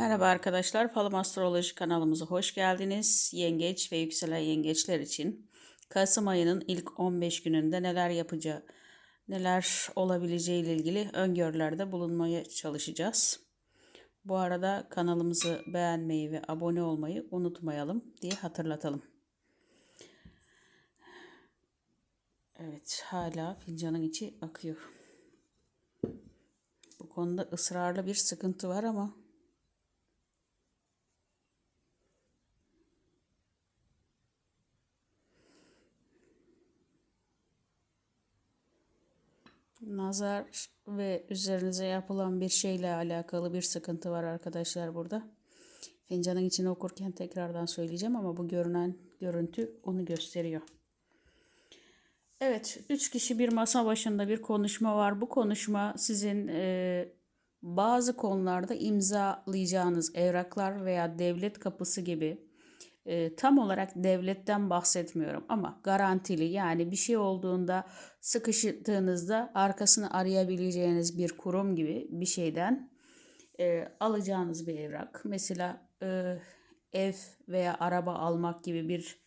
Merhaba arkadaşlar, Falım Astroloji kanalımıza hoş geldiniz. Yengeç ve yükselen yengeçler için Kasım ayının ilk 15 gününde neler yapacağı, neler olabileceği ile ilgili öngörülerde bulunmaya çalışacağız. Bu arada kanalımızı beğenmeyi ve abone olmayı unutmayalım diye hatırlatalım. Evet, hala fincanın içi akıyor. Bu konuda ısrarlı bir sıkıntı var ama Nazar ve üzerinize yapılan bir şeyle alakalı bir sıkıntı var arkadaşlar burada. Fincanın içine okurken tekrardan söyleyeceğim ama bu görünen görüntü onu gösteriyor. Evet, üç kişi bir masa başında bir konuşma var. Bu konuşma sizin e, bazı konularda imzalayacağınız evraklar veya devlet kapısı gibi e, tam olarak devletten bahsetmiyorum ama garantili yani bir şey olduğunda sıkıştığınızda arkasını arayabileceğiniz bir kurum gibi bir şeyden e, alacağınız bir evrak. Mesela e, ev veya araba almak gibi bir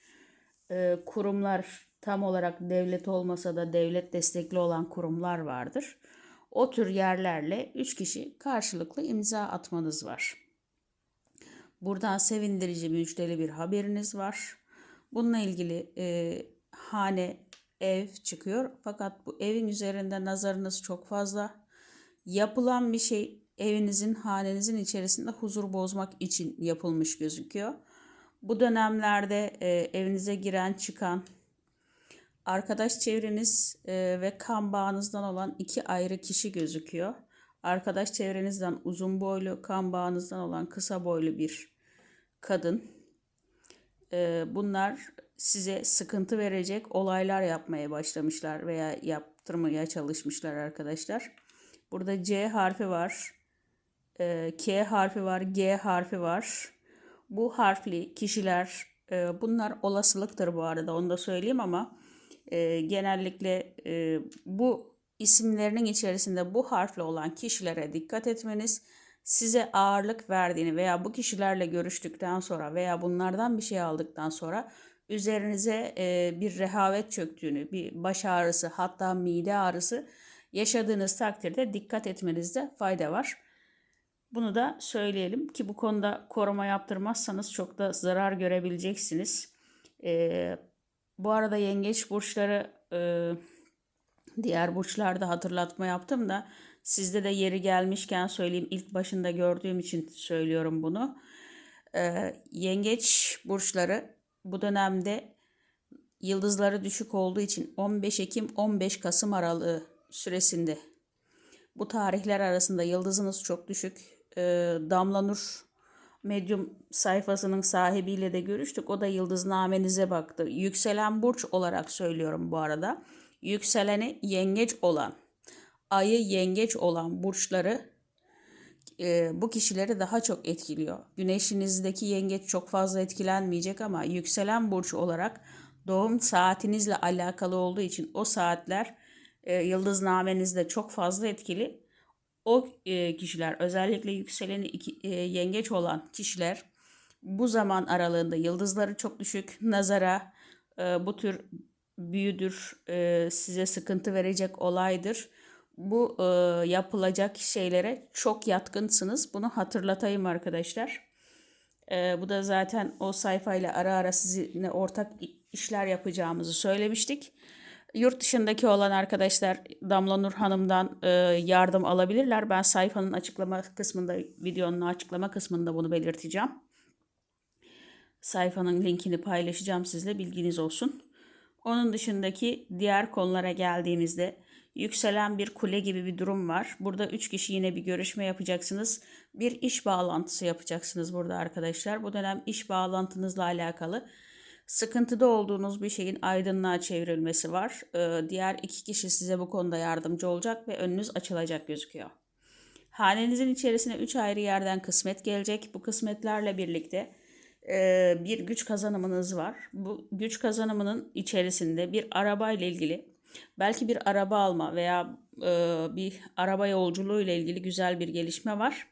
e, kurumlar tam olarak devlet olmasa da devlet destekli olan kurumlar vardır. O tür yerlerle 3 kişi karşılıklı imza atmanız var. Buradan sevindirici müjdeli bir haberiniz var. Bununla ilgili e, hane, ev çıkıyor. Fakat bu evin üzerinde nazarınız çok fazla. Yapılan bir şey evinizin, hanenizin içerisinde huzur bozmak için yapılmış gözüküyor. Bu dönemlerde e, evinize giren, çıkan, arkadaş çevreniz e, ve kan bağınızdan olan iki ayrı kişi gözüküyor. Arkadaş çevrenizden uzun boylu, kan bağınızdan olan kısa boylu bir kadın. Ee, bunlar size sıkıntı verecek olaylar yapmaya başlamışlar veya yaptırmaya çalışmışlar arkadaşlar. Burada C harfi var. E, K harfi var. G harfi var. Bu harfli kişiler e, bunlar olasılıktır bu arada onu da söyleyeyim ama e, genellikle e, bu isimlerinin içerisinde bu harfli olan kişilere dikkat etmeniz size ağırlık verdiğini veya bu kişilerle görüştükten sonra veya bunlardan bir şey aldıktan sonra üzerinize e, bir rehavet çöktüğünü, bir baş ağrısı hatta mide ağrısı yaşadığınız takdirde dikkat etmenizde fayda var. Bunu da söyleyelim ki bu konuda koruma yaptırmazsanız çok da zarar görebileceksiniz. E, bu arada yengeç burçları e, diğer burçlarda hatırlatma yaptım da Sizde de yeri gelmişken söyleyeyim ilk başında gördüğüm için söylüyorum bunu. Ee, yengeç burçları bu dönemde yıldızları düşük olduğu için 15 Ekim 15 Kasım aralığı süresinde bu tarihler arasında yıldızınız çok düşük. Ee, Damla Nur Medium sayfasının sahibiyle de görüştük. O da yıldıznamenize baktı. Yükselen burç olarak söylüyorum bu arada. Yükseleni yengeç olan ayı yengeç olan burçları e, bu kişileri daha çok etkiliyor. Güneşinizdeki yengeç çok fazla etkilenmeyecek ama yükselen burç olarak doğum saatinizle alakalı olduğu için o saatler e, yıldıznamenizde çok fazla etkili. O e, kişiler özellikle yükseleni iki, e, yengeç olan kişiler bu zaman aralığında yıldızları çok düşük nazara e, bu tür büyüdür e, size sıkıntı verecek olaydır bu e, yapılacak şeylere çok yatkınsınız. Bunu hatırlatayım arkadaşlar. E, bu da zaten o sayfayla ara ara sizinle ortak işler yapacağımızı söylemiştik. Yurt dışındaki olan arkadaşlar Damla Nur Hanım'dan e, yardım alabilirler. Ben sayfanın açıklama kısmında, videonun açıklama kısmında bunu belirteceğim. Sayfanın linkini paylaşacağım sizle bilginiz olsun. Onun dışındaki diğer konulara geldiğimizde yükselen bir kule gibi bir durum var. Burada üç kişi yine bir görüşme yapacaksınız. Bir iş bağlantısı yapacaksınız burada arkadaşlar. Bu dönem iş bağlantınızla alakalı sıkıntıda olduğunuz bir şeyin aydınlığa çevrilmesi var. Ee, diğer iki kişi size bu konuda yardımcı olacak ve önünüz açılacak gözüküyor. Hanenizin içerisine üç ayrı yerden kısmet gelecek. Bu kısmetlerle birlikte e, bir güç kazanımınız var. Bu güç kazanımının içerisinde bir araba ile ilgili Belki bir araba alma veya e, bir araba yolculuğu ile ilgili güzel bir gelişme var.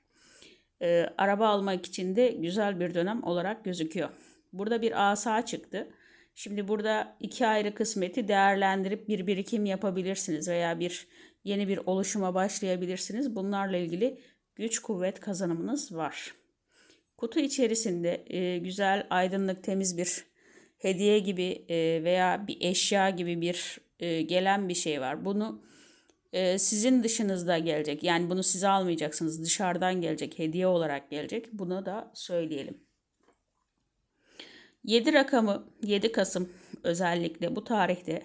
e, araba almak için de güzel bir dönem olarak gözüküyor. Burada bir asa çıktı. Şimdi burada iki ayrı kısmeti değerlendirip bir birikim yapabilirsiniz veya bir yeni bir oluşuma başlayabilirsiniz. Bunlarla ilgili güç kuvvet kazanımınız var. Kutu içerisinde e, güzel, aydınlık, temiz bir hediye gibi e, veya bir eşya gibi bir e, gelen bir şey var. Bunu e, sizin dışınızda gelecek. Yani bunu size almayacaksınız. Dışarıdan gelecek, hediye olarak gelecek. Bunu da söyleyelim. 7 rakamı 7 Kasım özellikle bu tarihte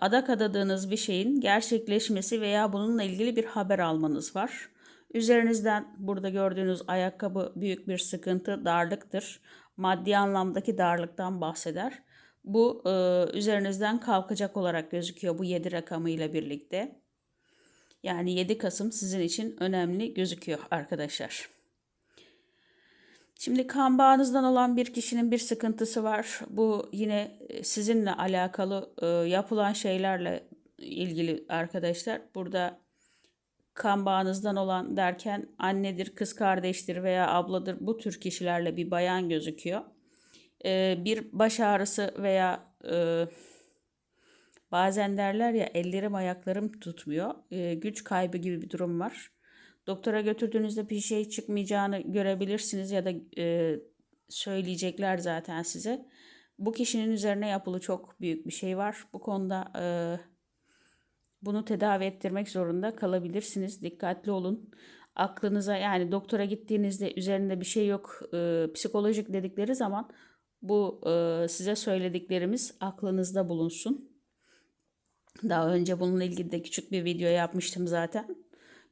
adak adadığınız bir şeyin gerçekleşmesi veya bununla ilgili bir haber almanız var. Üzerinizden burada gördüğünüz ayakkabı büyük bir sıkıntı, darlıktır. Maddi anlamdaki darlıktan bahseder. Bu e, üzerinizden kalkacak olarak gözüküyor bu 7 rakamıyla birlikte. Yani 7 Kasım sizin için önemli gözüküyor arkadaşlar. Şimdi kan bağınızdan olan bir kişinin bir sıkıntısı var. Bu yine sizinle alakalı e, yapılan şeylerle ilgili arkadaşlar. Burada kan bağınızdan olan derken annedir, kız kardeştir veya abladır bu tür kişilerle bir bayan gözüküyor. E, bir baş ağrısı veya e, bazen derler ya ellerim ayaklarım tutmuyor. E, güç kaybı gibi bir durum var. Doktora götürdüğünüzde bir şey çıkmayacağını görebilirsiniz ya da e, söyleyecekler zaten size. Bu kişinin üzerine yapılı çok büyük bir şey var. Bu konuda e, bunu tedavi ettirmek zorunda kalabilirsiniz. Dikkatli olun. Aklınıza yani doktora gittiğinizde üzerinde bir şey yok e, psikolojik dedikleri zaman bu e, size söylediklerimiz aklınızda bulunsun. Daha önce bununla ilgili de küçük bir video yapmıştım zaten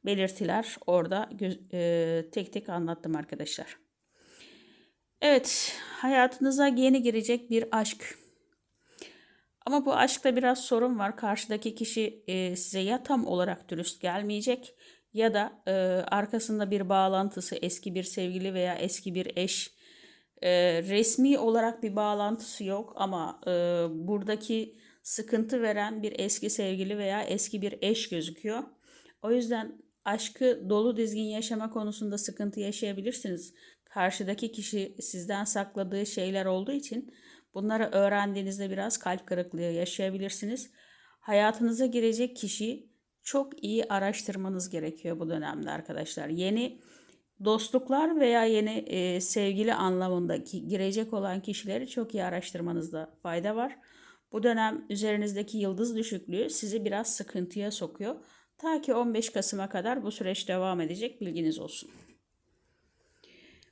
belirtiler orada e, tek tek anlattım arkadaşlar. Evet, hayatınıza yeni girecek bir aşk. Ama bu aşkta biraz sorun var. Karşıdaki kişi e, size ya tam olarak dürüst gelmeyecek ya da e, arkasında bir bağlantısı eski bir sevgili veya eski bir eş e, resmi olarak bir bağlantısı yok ama e, buradaki sıkıntı veren bir eski sevgili veya eski bir eş gözüküyor. O yüzden aşkı dolu dizgin yaşama konusunda sıkıntı yaşayabilirsiniz. Karşıdaki kişi sizden sakladığı şeyler olduğu için bunları öğrendiğinizde biraz kalp kırıklığı yaşayabilirsiniz. Hayatınıza girecek kişi çok iyi araştırmanız gerekiyor bu dönemde arkadaşlar. Yeni dostluklar veya yeni e, sevgili anlamındaki girecek olan kişileri çok iyi araştırmanızda fayda var. Bu dönem üzerinizdeki yıldız düşüklüğü sizi biraz sıkıntıya sokuyor. Ta ki 15 Kasım'a kadar bu süreç devam edecek bilginiz olsun.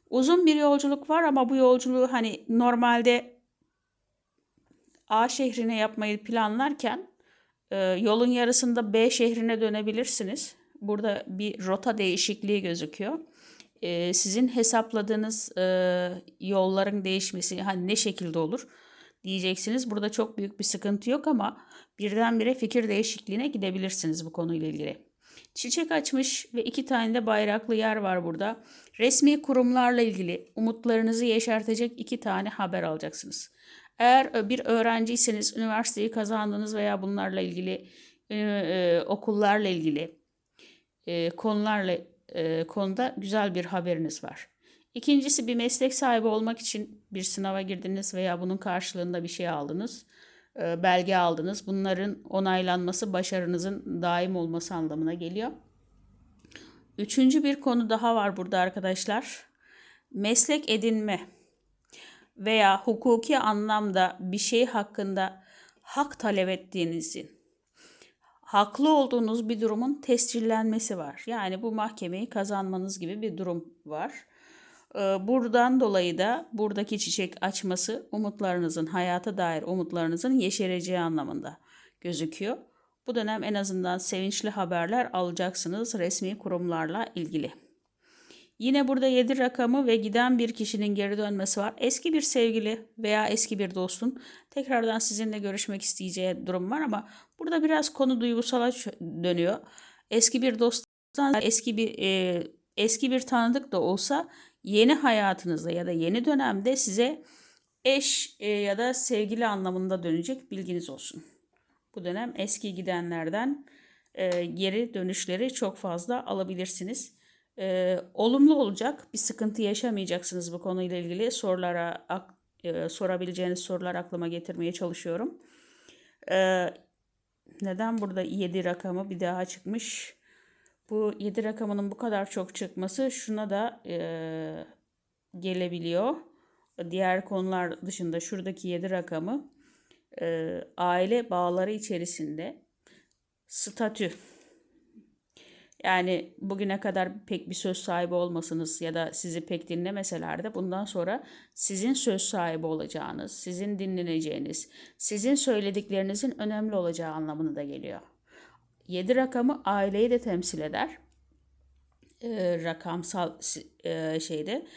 Uzun bir yolculuk var ama bu yolculuğu hani normalde A şehrine yapmayı planlarken e, yolun yarısında B şehrine dönebilirsiniz. Burada bir rota değişikliği gözüküyor. E, sizin hesapladığınız e, yolların değişmesi hani ne şekilde olur diyeceksiniz. Burada çok büyük bir sıkıntı yok ama birdenbire fikir değişikliğine gidebilirsiniz bu konuyla ilgili. Çiçek açmış ve iki tane de bayraklı yer var burada. Resmi kurumlarla ilgili umutlarınızı yeşertecek iki tane haber alacaksınız. Eğer bir öğrenciyseniz üniversiteyi kazandınız veya bunlarla ilgili e, e, okullarla ilgili e, konularla e, konuda güzel bir haberiniz var. İkincisi bir meslek sahibi olmak için bir sınava girdiniz veya bunun karşılığında bir şey aldınız. E, belge aldınız. Bunların onaylanması başarınızın daim olması anlamına geliyor. Üçüncü bir konu daha var burada arkadaşlar. Meslek edinme veya hukuki anlamda bir şey hakkında hak talep ettiğinizin haklı olduğunuz bir durumun tescillenmesi var. Yani bu mahkemeyi kazanmanız gibi bir durum var. Ee, buradan dolayı da buradaki çiçek açması umutlarınızın, hayata dair umutlarınızın yeşereceği anlamında gözüküyor. Bu dönem en azından sevinçli haberler alacaksınız resmi kurumlarla ilgili. Yine burada 7 rakamı ve giden bir kişinin geri dönmesi var. Eski bir sevgili veya eski bir dostun tekrardan sizinle görüşmek isteyeceği durum var ama burada biraz konu duygusala dönüyor. Eski bir dosttan eski bir e, eski bir tanıdık da olsa yeni hayatınızda ya da yeni dönemde size eş e, ya da sevgili anlamında dönecek bilginiz olsun. Bu dönem eski gidenlerden e, geri dönüşleri çok fazla alabilirsiniz. E, olumlu olacak. Bir sıkıntı yaşamayacaksınız bu konuyla ilgili. Sorulara ak- e, sorabileceğiniz sorular aklıma getirmeye çalışıyorum. E, neden burada 7 rakamı bir daha çıkmış? Bu 7 rakamının bu kadar çok çıkması şuna da e, gelebiliyor. Diğer konular dışında şuradaki 7 rakamı e, aile bağları içerisinde statü yani bugüne kadar pek bir söz sahibi olmasınız ya da sizi pek dinlemeseler de bundan sonra sizin söz sahibi olacağınız, sizin dinleneceğiniz, sizin söylediklerinizin önemli olacağı anlamına da geliyor. 7 rakamı aileyi de temsil eder. Ee, rakamsal e, şeyde.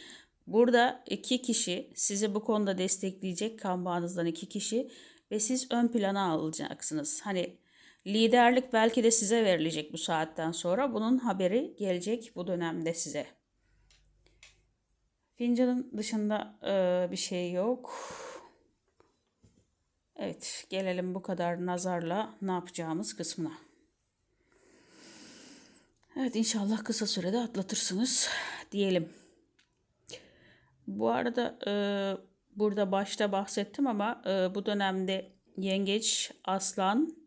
Burada iki kişi sizi bu konuda destekleyecek kan bağınızdan iki kişi ve siz ön plana alacaksınız. Hani liderlik belki de size verilecek bu saatten sonra. Bunun haberi gelecek bu dönemde size. Fincanın dışında e, bir şey yok. Evet, gelelim bu kadar nazarla ne yapacağımız kısmına. Evet, inşallah kısa sürede atlatırsınız diyelim. Bu arada e, burada başta bahsettim ama e, bu dönemde yengeç, aslan,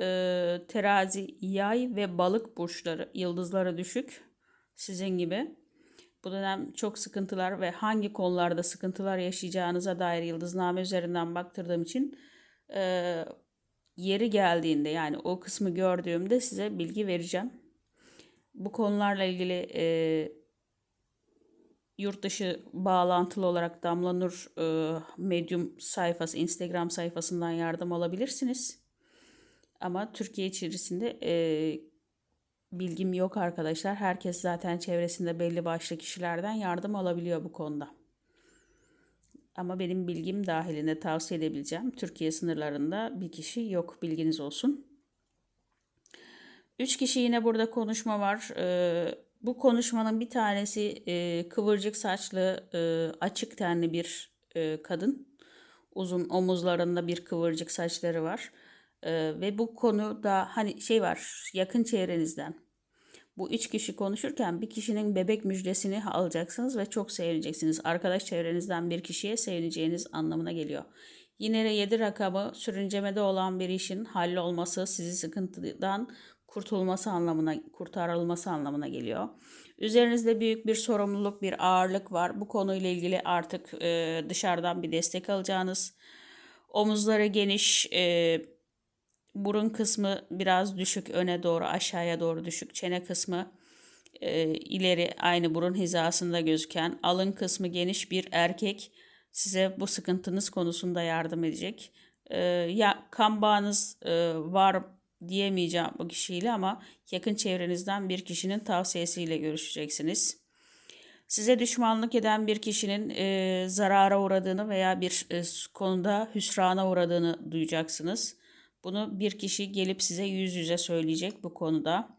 e, terazi, yay ve balık burçları yıldızlara düşük. Sizin gibi. Bu dönem çok sıkıntılar ve hangi konularda sıkıntılar yaşayacağınıza dair yıldızname üzerinden baktırdığım için e, yeri geldiğinde yani o kısmı gördüğümde size bilgi vereceğim. Bu konularla ilgili e, yurt dışı bağlantılı olarak Damla Nur e, Medium sayfası, Instagram sayfasından yardım alabilirsiniz. Ama Türkiye içerisinde e, bilgim yok arkadaşlar. Herkes zaten çevresinde belli başlı kişilerden yardım alabiliyor bu konuda. Ama benim bilgim dahilinde tavsiye edebileceğim. Türkiye sınırlarında bir kişi yok bilginiz olsun. Üç kişi yine burada konuşma var. Ee, bu konuşmanın bir tanesi e, kıvırcık saçlı, e, açık tenli bir e, kadın. Uzun omuzlarında bir kıvırcık saçları var. E, ve bu konu da hani şey var yakın çevrenizden. Bu üç kişi konuşurken bir kişinin bebek müjdesini alacaksınız ve çok sevineceksiniz. Arkadaş çevrenizden bir kişiye sevineceğiniz anlamına geliyor. Yine 7 rakamı sürüncemede olan bir işin hallolması, sizi sıkıntıdan kurtulması anlamına, kurtarılması anlamına geliyor. Üzerinizde büyük bir sorumluluk, bir ağırlık var. Bu konuyla ilgili artık e, dışarıdan bir destek alacağınız, omuzları geniş, e, burun kısmı biraz düşük, öne doğru, aşağıya doğru düşük, çene kısmı e, ileri aynı burun hizasında gözüken, alın kısmı geniş bir erkek size bu sıkıntınız konusunda yardım edecek. E, ya kan bağınız e, var diyemeyeceğim bu kişiyle ama yakın çevrenizden bir kişinin tavsiyesiyle görüşeceksiniz. Size düşmanlık eden bir kişinin e, zarara uğradığını veya bir e, konuda hüsrana uğradığını duyacaksınız. Bunu bir kişi gelip size yüz yüze söyleyecek bu konuda.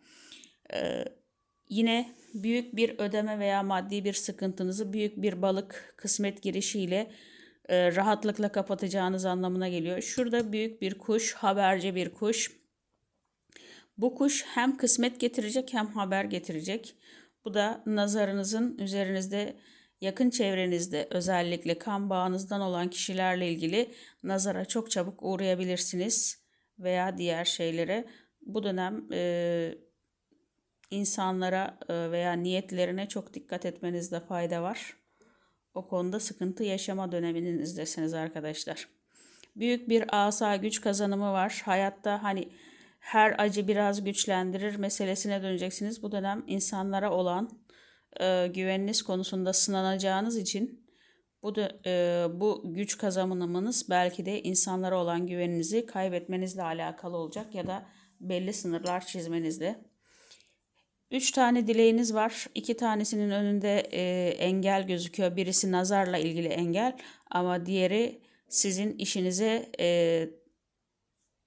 E, yine büyük bir ödeme veya maddi bir sıkıntınızı büyük bir balık kısmet girişiyle e, rahatlıkla kapatacağınız anlamına geliyor. Şurada büyük bir kuş, haberci bir kuş bu kuş hem kısmet getirecek hem haber getirecek. Bu da nazarınızın üzerinizde yakın çevrenizde özellikle kan bağınızdan olan kişilerle ilgili nazara çok çabuk uğrayabilirsiniz veya diğer şeylere. Bu dönem e, insanlara e, veya niyetlerine çok dikkat etmenizde fayda var. O konuda sıkıntı yaşama döneminizdesiniz arkadaşlar. Büyük bir asa güç kazanımı var. Hayatta hani her acı biraz güçlendirir meselesine döneceksiniz. Bu dönem insanlara olan e, güveniniz konusunda sınanacağınız için bu da, e, bu güç kazanımınız belki de insanlara olan güveninizi kaybetmenizle alakalı olacak ya da belli sınırlar çizmenizle. Üç tane dileğiniz var. İki tanesinin önünde e, engel gözüküyor. Birisi nazarla ilgili engel ama diğeri sizin işinize e,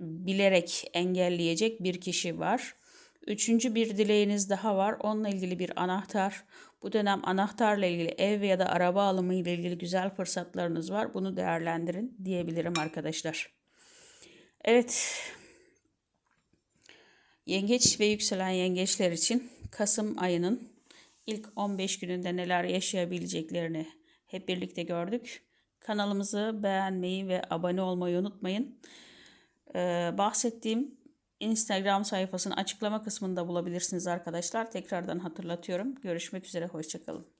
bilerek engelleyecek bir kişi var. Üçüncü bir dileğiniz daha var. Onunla ilgili bir anahtar. Bu dönem anahtarla ilgili ev ya da araba alımı ile ilgili güzel fırsatlarınız var. Bunu değerlendirin diyebilirim arkadaşlar. Evet. Yengeç ve yükselen yengeçler için Kasım ayının ilk 15 gününde neler yaşayabileceklerini hep birlikte gördük. Kanalımızı beğenmeyi ve abone olmayı unutmayın. Ee, bahsettiğim Instagram sayfasını açıklama kısmında bulabilirsiniz arkadaşlar. Tekrardan hatırlatıyorum. Görüşmek üzere, hoşçakalın.